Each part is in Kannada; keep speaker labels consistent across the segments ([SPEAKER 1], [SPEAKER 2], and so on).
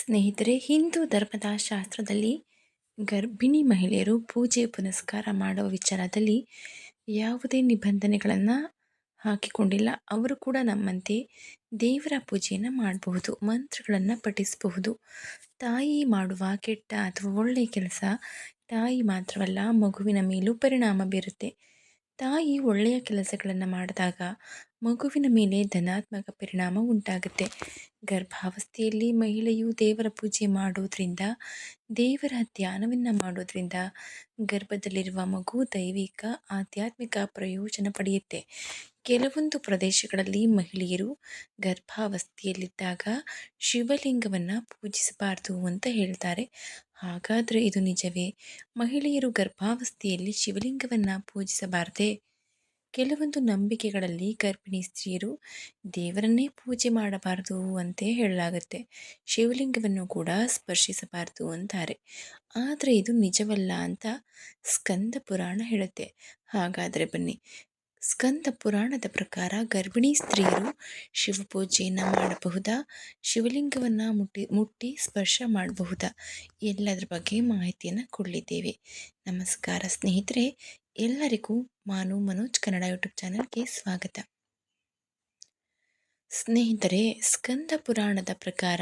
[SPEAKER 1] ಸ್ನೇಹಿತರೆ, ಹಿಂದೂ ಧರ್ಮದ ಶಾಸ್ತ್ರದಲ್ಲಿ ಗರ್ಭಿಣಿ ಮಹಿಳೆಯರು ಪೂಜೆ ಪುನಸ್ಕಾರ ಮಾಡುವ ವಿಚಾರದಲ್ಲಿ ಯಾವುದೇ ನಿಬಂಧನೆಗಳನ್ನು ಹಾಕಿಕೊಂಡಿಲ್ಲ. ಅವರು ಕೂಡ ನಮ್ಮಂತೆ ದೇವರ ಪೂಜೆಯನ್ನು ಮಾಡಬಹುದು, ಮಂತ್ರಗಳನ್ನು ಪಠಿಸಬಹುದು. ತಾಯಿ ಮಾಡುವ ಕೆಟ್ಟ ಅಥವಾ ಒಳ್ಳೆಯ ಕೆಲಸ, ತಾಯಿ ಮಾತ್ರವಲ್ಲ, ಮಗುವಿನ ಮೇಲೂ ಪರಿಣಾಮ ಬೀರುತ್ತೆ. ತಾಯಿ ಒಳ್ಳೆಯ ಕೆಲಸಗಳನ್ನು ಮಾಡಿದಾಗ ಮಗುವಿನ ಮೇಲೆ ಧನಾತ್ಮಕ ಪರಿಣಾಮ ಉಂಟಾಗುತ್ತೆ. ಗರ್ಭಾವಸ್ಥೆಯಲ್ಲಿ ಮಹಿಳೆಯು ದೇವರ ಪೂಜೆ ಮಾಡೋದ್ರಿಂದ, ದೇವರ ಧ್ಯಾನವನ್ನು ಮಾಡೋದ್ರಿಂದ ಗರ್ಭದಲ್ಲಿರುವ ಮಗು ದೈವಿಕ, ಆಧ್ಯಾತ್ಮಿಕ ಪ್ರಯೋಜನ ಪಡೆಯುತ್ತೆ. ಕೆಲವೊಂದು ಪ್ರದೇಶಗಳಲ್ಲಿ ಮಹಿಳೆಯರು ಗರ್ಭಾವಸ್ಥೆಯಲ್ಲಿದ್ದಾಗ ಶಿವಲಿಂಗವನ್ನು ಪೂಜಿಸಬಾರ್ದು ಅಂತ ಹೇಳ್ತಾರೆ. ಹಾಗಾದರೆ ಇದು ನಿಜವೇ? ಮಹಿಳೆಯರು ಗರ್ಭಾವಸ್ಥೆಯಲ್ಲಿ ಶಿವಲಿಂಗವನ್ನು ಪೂಜಿಸಬಾರದೆ? ಕೆಲವೊಂದು ನಂಬಿಕೆಗಳಲ್ಲಿ ಗರ್ಭಿಣಿ ಸ್ತ್ರೀಯರು ದೇವರನ್ನೇ ಪೂಜೆ ಮಾಡಬಾರದು ಅಂತ ಹೇಳಲಾಗುತ್ತೆ. ಶಿವಲಿಂಗವನ್ನು ಕೂಡ ಸ್ಪರ್ಶಿಸಬಾರದು ಅಂತಾರೆ. ಆದರೆ ಇದು ನಿಜವಲ್ಲ ಅಂತ ಸ್ಕಂದ ಪುರಾಣ ಹೇಳುತ್ತೆ. ಹಾಗಾದರೆ ಬನ್ನಿ. ಸ್ಕಂದ ಪುರಾಣದ ಪ್ರಕಾರ ಗರ್ಭಿಣಿ ಸ್ತ್ರೀಯರು ಶಿವಪೂಜೆಯನ್ನು ಮಾಡಬಹುದಾ? ಶಿವಲಿಂಗವನ್ನು ಮುಟ್ಟಿ ಮುಟ್ಟಿ ಸ್ಪರ್ಶ ಮಾಡಬಹುದಾ? ಎಲ್ಲದರ ಬಗ್ಗೆ ಮಾಹಿತಿಯನ್ನು ಕೊಡಲಿದ್ದೇವೆ. ನಮಸ್ಕಾರ ಸ್ನೇಹಿತರೆ. ಎಲ್ಲರಿಗೂ ಮಾನು ಮನೋಜ್ ಕನ್ನಡ ಯೂಟ್ಯೂಬ್ ಚಾನಲ್ಗೆ ಸ್ವಾಗತ. ಸ್ನೇಹಿತರೆ, ಸ್ಕಂದ ಪುರಾಣದ ಪ್ರಕಾರ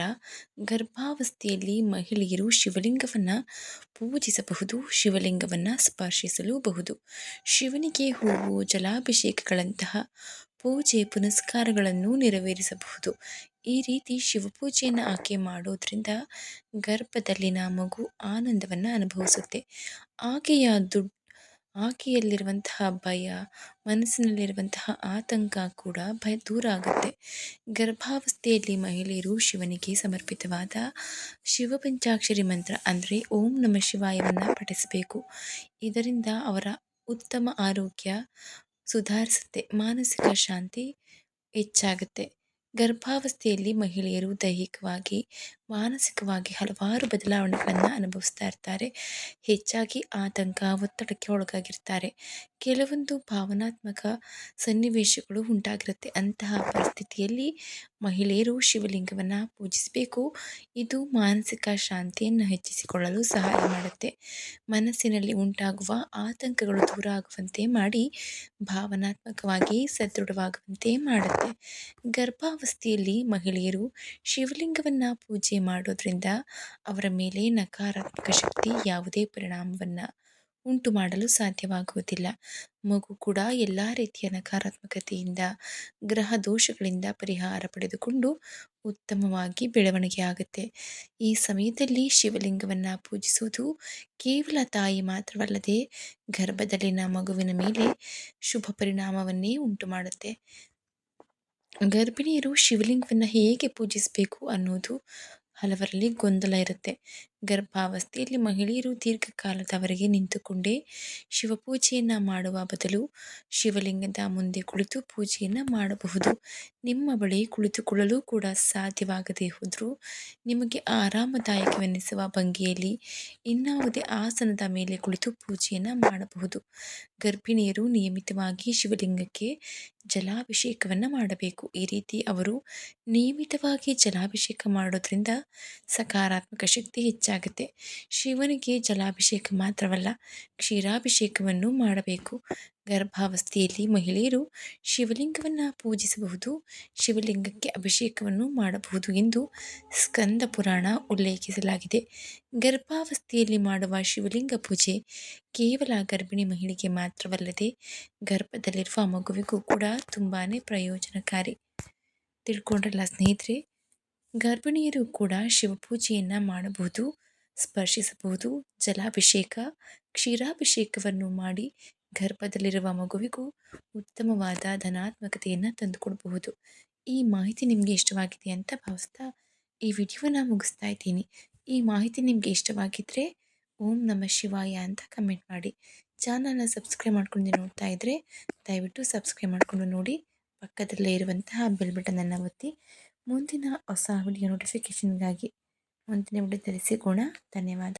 [SPEAKER 1] ಗರ್ಭಾವಸ್ಥೆಯಲ್ಲಿ ಮಹಿಳೆಯರು ಶಿವಲಿಂಗವನ್ನು ಪೂಜಿಸಬಹುದು, ಶಿವಲಿಂಗವನ್ನು ಸ್ಪರ್ಶಿಸಲೂಬಹುದು. ಶಿವನಿಗೆ ಹೂವು, ಜಲಾಭಿಷೇಕಗಳಂತಹ ಪೂಜೆ ಪುನಸ್ಕಾರಗಳನ್ನು ನೆರವೇರಿಸಬಹುದು. ಈ ರೀತಿ ಶಿವಪೂಜೆಯನ್ನು ಆಕೆ ಮಾಡೋದ್ರಿಂದ ಗರ್ಭದಲ್ಲಿನ ಮಗು ಆನಂದವನ್ನು ಅನುಭವಿಸುತ್ತೆ. ಆಕೆಯ ದುಡ್ಡು ಆಕೆಯಲ್ಲಿರುವಂತಹ ಭಯ, ಮನಸ್ಸಿನಲ್ಲಿರುವಂತಹ ಆತಂಕ ಕೂಡ ಭಯ ದೂರ ಆಗುತ್ತೆ. ಗರ್ಭಾವಸ್ಥೆಯಲ್ಲಿ ಮಹಿಳೆಯರು ಶಿವನಿಗೆ ಸಮರ್ಪಿತವಾದ ಶಿವಪಂಚಾಕ್ಷರಿ ಮಂತ್ರ ಅಂದರೆ ಓಂ ನಮ ಶಿವಾಯವನ್ನು ಪಠಿಸಬೇಕು. ಇದರಿಂದ ಅವರ ಉತ್ತಮ ಆರೋಗ್ಯ ಸುಧಾರಿಸುತ್ತೆ, ಮಾನಸಿಕ ಶಾಂತಿ ಹೆಚ್ಚಾಗುತ್ತೆ. ಗರ್ಭಾವಸ್ಥೆಯಲ್ಲಿ ಮಹಿಳೆಯರು ದೈಹಿಕವಾಗಿ ಮಾನಸಿಕವಾಗಿ ಹಲವಾರು ಬದಲಾವಣೆಗಳನ್ನು ಅನುಭವಿಸ್ತಾ ಇರ್ತಾರೆ. ಹೆಚ್ಚಾಗಿ ಆತಂಕ, ಒತ್ತಡಕ್ಕೆ ಒಳಗಾಗಿರ್ತಾರೆ. ಕೆಲವೊಂದು ಭಾವನಾತ್ಮಕ ಸನ್ನಿವೇಶಗಳು ಉಂಟಾಗಿರುತ್ತೆ. ಅಂತಹ ಪರಿಸ್ಥಿತಿಯಲ್ಲಿ ಮಹಿಳೆಯರು ಶಿವಲಿಂಗವನ್ನು ಪೂಜಿಸಬೇಕು. ಇದು ಮಾನಸಿಕ ಶಾಂತಿಯನ್ನು ಹೆಚ್ಚಿಸಿಕೊಳ್ಳಲು ಸಹಾಯ ಮಾಡುತ್ತೆ. ಮನಸ್ಸಿನಲ್ಲಿ ಉಂಟಾಗುವ ಆತಂಕಗಳು ದೂರ ಆಗುವಂತೆ ಮಾಡಿ ಭಾವನಾತ್ಮಕವಾಗಿ ಸದೃಢವಾಗುವಂತೆ ಮಾಡುತ್ತೆ. ಗರ್ಭಾವಸ್ಥೆಯಲ್ಲಿ ಮಹಿಳೆಯರು ಶಿವಲಿಂಗವನ್ನು ಪೂಜೆ ಮಾಡೋದ್ರಿಂದ ಅವರ ಮೇಲೆ ನಕಾರಾತ್ಮಕ ಶಕ್ತಿ ಯಾವುದೇ ಪರಿಣಾಮವನ್ನು ಉಂಟು ಮಾಡಲು ಸಾಧ್ಯವಾಗುವುದಿಲ್ಲ. ಮಗು ಕೂಡ ಎಲ್ಲ ರೀತಿಯ ನಕಾರಾತ್ಮಕತೆಯಿಂದ, ಗ್ರಹ ದೋಷಗಳಿಂದ ಪರಿಹಾರ ಪಡೆದುಕೊಂಡು ಉತ್ತಮವಾಗಿ ಬೆಳವಣಿಗೆ ಆಗುತ್ತೆ. ಈ ಸಮಯದಲ್ಲಿ ಶಿವಲಿಂಗವನ್ನು ಪೂಜಿಸುವುದು ಕೇವಲ ತಾಯಿ ಮಾತ್ರವಲ್ಲದೆ ಗರ್ಭದಲ್ಲಿನ ಮಗುವಿನ ಮೇಲೆ ಶುಭ ಪರಿಣಾಮವನ್ನೇ ಉಂಟು ಮಾಡುತ್ತೆ. ಗರ್ಭಿಣಿಯರು ಶಿವಲಿಂಗವನ್ನು ಹೇಗೆ ಪೂಜಿಸಬೇಕು ಅನ್ನೋದು ಹಲವರಲ್ಲಿ ಗೊಂದಲ ಇರುತ್ತೆ. ಗರ್ಭಾವಸ್ಥೆಯಲ್ಲಿ ಮಹಿಳೆಯರು ದೀರ್ಘಕಾಲದವರೆಗೆ ನಿಂತುಕೊಂಡೇ ಶಿವಪೂಜೆಯನ್ನು ಮಾಡುವ ಬದಲು ಶಿವಲಿಂಗದ ಮುಂದೆ ಕುಳಿತು ಪೂಜೆಯನ್ನು ಮಾಡಬಹುದು. ನಿಮ್ಮ ಬಳಿ ಕುಳಿತುಕೊಳ್ಳಲು ಕೂಡ ಸಾಧ್ಯವಾಗದೇ ಹೋದರೂ ನಿಮಗೆ ಆರಾಮದಾಯಕವೆನಿಸುವ ಭಂಗಿಯಲ್ಲಿ ಇನ್ನಾವುದೇ ಆಸನದ ಮೇಲೆ ಕುಳಿತು ಪೂಜೆಯನ್ನು ಮಾಡಬಹುದು. ಗರ್ಭಿಣಿಯರು ನಿಯಮಿತವಾಗಿ ಶಿವಲಿಂಗಕ್ಕೆ ಜಲಾಭಿಷೇಕವನ್ನು ಮಾಡಬೇಕು. ಈ ರೀತಿ ಅವರು ನಿಯಮಿತವಾಗಿ ಜಲಾಭಿಷೇಕ ಮಾಡೋದ್ರಿಂದ ಸಕಾರಾತ್ಮಕ ಶಕ್ತಿ ಹೆಚ್ಚಾಗುತ್ತೆ. ಶಿವನಿಗೆ ಜಲಾಭಿಷೇಕ ಮಾತ್ರವಲ್ಲ, ಕ್ಷೀರಾಭಿಷೇಕವನ್ನು ಮಾಡಬೇಕು. ಗರ್ಭಾವಸ್ಥೆಯಲ್ಲಿ ಮಹಿಳೆಯರು ಶಿವಲಿಂಗವನ್ನು ಪೂಜಿಸಬಹುದು, ಶಿವಲಿಂಗಕ್ಕೆ ಅಭಿಷೇಕವನ್ನು ಮಾಡಬಹುದು ಎಂದು ಸ್ಕಂದ ಪುರಾಣ ಉಲ್ಲೇಖಿಸಲಾಗಿದೆ. ಗರ್ಭಾವಸ್ಥೆಯಲ್ಲಿ ಮಾಡುವ ಶಿವಲಿಂಗ ಪೂಜೆ ಕೇವಲ ಗರ್ಭಿಣಿ ಮಹಿಳೆಗೆ ಮಾತ್ರವಲ್ಲದೆ ಗರ್ಭದಲ್ಲಿರುವ ಮಗುವಿಗೂ ಕೂಡ ತುಂಬಾ ಪ್ರಯೋಜನಕಾರಿ. ತಿಳ್ಕೊಂಡ್ರಲ್ಲ ಸ್ನೇಹಿತರೆ? ಗರ್ಭಿಣಿಯರು ಕೂಡ ಶಿವಪೂಜೆಯನ್ನು ಮಾಡಬಹುದು, ಸ್ಪರ್ಶಿಸಬಹುದು, ಜಲಾಭಿಷೇಕ, ಕ್ಷೀರಾಭಿಷೇಕವನ್ನು ಮಾಡಿ ಗರ್ಭದಲ್ಲಿರುವ ಮಗುವಿಗೂ ಉತ್ತಮವಾದ ಧನಾತ್ಮಕತೆಯನ್ನು ತಂದುಕೊಡಬಹುದು. ಈ ಮಾಹಿತಿ ನಿಮಗೆ ಇಷ್ಟವಾಗಿದೆ ಅಂತ ಭಾವಿಸ್ತಾ ಈ ವಿಡಿಯೋನ ಮುಗಿಸ್ತಾ ಇದ್ದೀನಿ. ಈ ಮಾಹಿತಿ ನಿಮಗೆ ಇಷ್ಟವಾಗಿದ್ದರೆ ಓಂ ನಮ ಶಿವಾಯ ಅಂತ ಕಮೆಂಟ್ ಮಾಡಿ. ಚಾನಲ್ನ ಸಬ್ಸ್ಕ್ರೈಬ್ ಮಾಡ್ಕೊಂಡು ನೋಡ್ತಾ ಇದ್ದರೆ ದಯವಿಟ್ಟು ಸಬ್ಸ್ಕ್ರೈಬ್ ಮಾಡಿಕೊಂಡು ನೋಡಿ. ಪಕ್ಕದಲ್ಲೇ ಇರುವಂತಹ ಬೆಲ್ ಬಟನನ್ನು ಒತ್ತಿ. ಮುಂದಿನ ಹೊಸ ವಿಡಿಯೋ ನೋಟಿಫಿಕೇಷನ್ಗಾಗಿ ಮುಂದಿನ ವಿಡಿಯೋದಲ್ಲಿ ಸಿಗೋಣ. ಧನ್ಯವಾದ.